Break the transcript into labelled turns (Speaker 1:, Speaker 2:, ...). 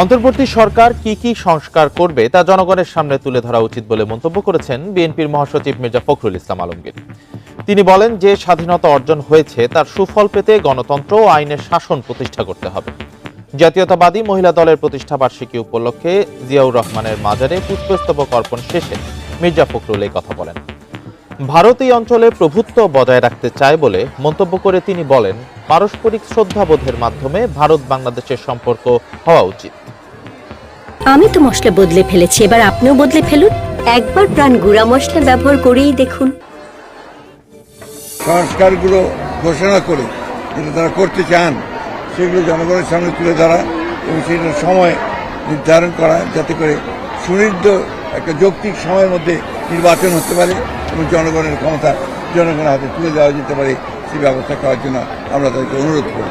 Speaker 1: অন্তর্বর্তী সরকার কি কি সংস্কার করবে তা জনগণের সামনে তুলে ধরা উচিত বলে মন্তব্য করেছেন বিএনপির মহাসচিব মির্জা ফখরুল ইসলাম আলমগীর। তিনি বলেন যে স্বাধীনতা অর্জন হয়েছে, তার সুফল পেতে গণতন্ত্র ও আইনের শাসন প্রতিষ্ঠা করতে হবে। জাতীয়তাবাদী মহিলা দলের প্রতিষ্ঠা বার্ষিকী উপলক্ষে জিয়াউর রহমানের মাজারে পুষ্পস্তবক অর্পণ শেষে মির্জা ফখরুল এই কথা বলেন। ভারত এই অঞ্চলে প্রভুত্ব বজায় রাখতে চায় বলে মন্তব্য করে তিনি বলেন পারস্পরিক শ্রদ্ধাবোধের মাধ্যমে ভারত বাংলাদেশের সম্পর্ক হওয়া উচিত।
Speaker 2: আমি তো মশলা বদলে ফেলেছি এবার আপনিও বদলে ফেলুন। একবার প্রাণ গুঁড়া মশলা ব্যবহার করেই দেখুন।
Speaker 3: সংস্কারগুলো ঘোষণা করে যেটা তারা করতে চান সেগুলো জনগণের সামনে তুলে ধরা এবং সেটার সময় নির্ধারণ করা যাতে করে সুনির্দিষ্ট একটা যৌক্তিক সময়ের মধ্যে নির্বাচন হতে পারে এবং জনগণের ক্ষমতা জনগণের হাতে তুলে দেওয়া যেতে পারে সেই ব্যবস্থা করার জন্য আমরা তাদেরকে অনুরোধ করি